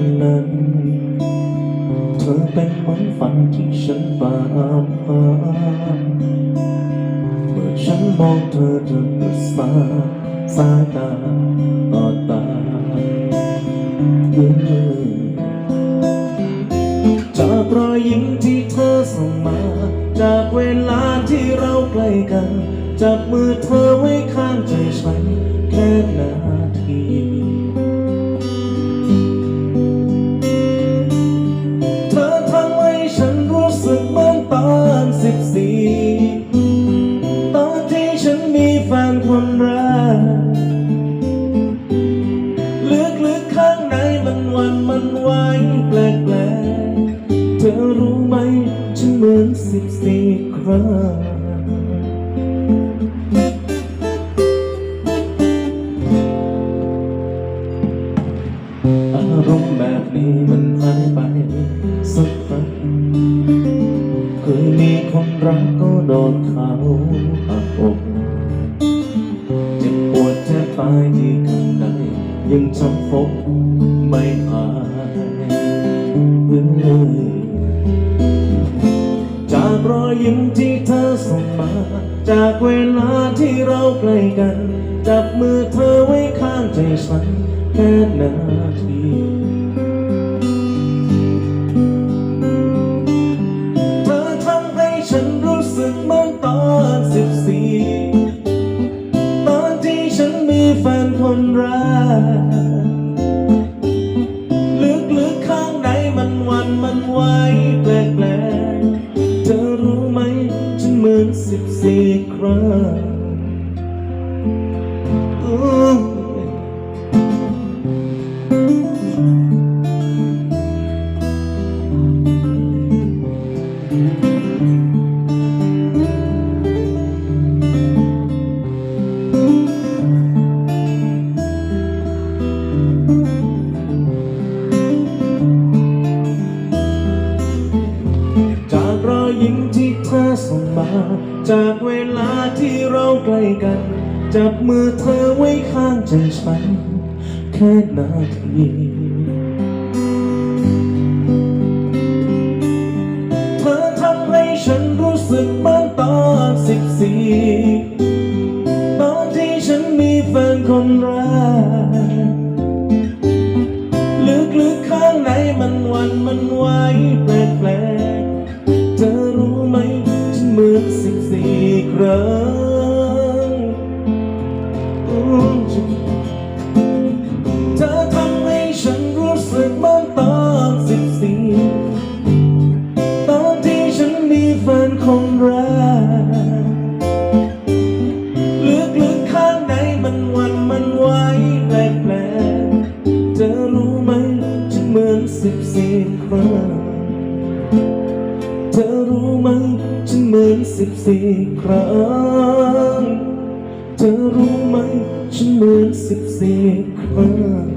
ันนั้น เธอเป็นเหมือนฝันที่ฉันตามหาเมื่อฉันมองเธอเธอประสาสายตาต่อตาเออจากรอยยิ้มที่เธอส่งมา จากเวลาที่เราใกล้กัน จับมือเธอไว้ข้างใจฉัน อารมณ์แบบนี้มันหายไปสักพักเคยมีคนรักก็โดนเขาหักอกเจ็บปวดแทบตายที่ข้างในยังช้ำฟกไม่หายเอ้ยจาก รอยยิ้มที่เธอส่งมา จากเวลาที่เราใกล้กัน จับมือเธอไว้ข้างใจฉันแค่นาที นเหมือนสิบสี่ครั้ง ส่งมา จากเวลาที่เราใกล้กัน จับมือเธอไว้ข้างใจฉัน แค่นาทีเธอทำให้ฉันรู้สึก รั้งอู้ฉันเธอ สิบสี่ครั้งเธอรู้ไหมฉันเหมือนสิบสี่ครั้ง